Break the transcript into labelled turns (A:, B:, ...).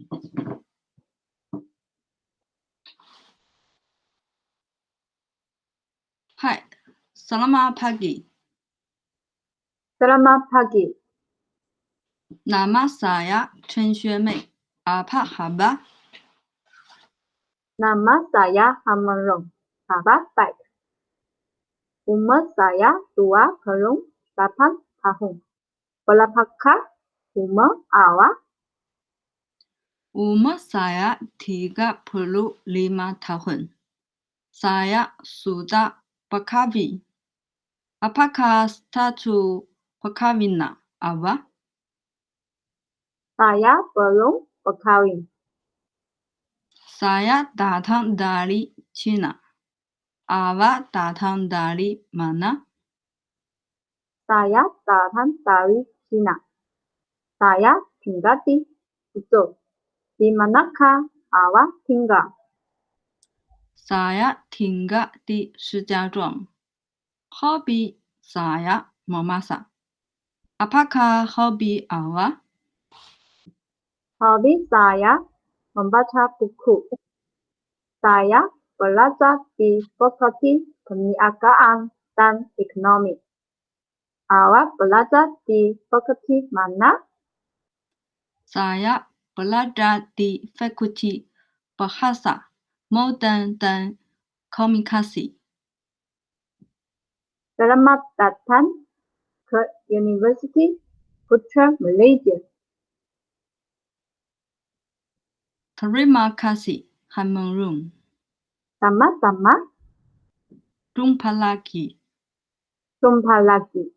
A: Hai, selamat pagi.
B: Selamat pagi.
A: Nama saya Chen Xuemei. Apa kabar?
B: Nama saya Hamerong. Kabar baik. Umur saya dua puluh delapan tahun. Berapakah umur awak?
A: Umur saya 35 tahun. Saya sudah berkahwin. Apakah status perkawinan awak?
B: Saya belum berkawin.
A: Saya datang dari Cina. Awak datang dari mana?
B: Saya datang dari Cina. Saya tinggal di Suzhou. Di manakah awak tinggal?
A: Saya tinggal di Shijiazhuang. Hobi saya memasak. Apakah hobi awak?
B: Hobi saya membaca buku. Saya belajar di Fakulti Perniagaan dan Ekonomi. Awak belajar di fakulti mana?
A: Saya belajar di Fakulti Bahasa Modern dan Komunikasi.
B: Selamat datang ke University Putra Malaysia.
A: Terima kasih, Hamelung.
B: Sama-sama,
A: Jumpa lagi.
B: jumpa lagi.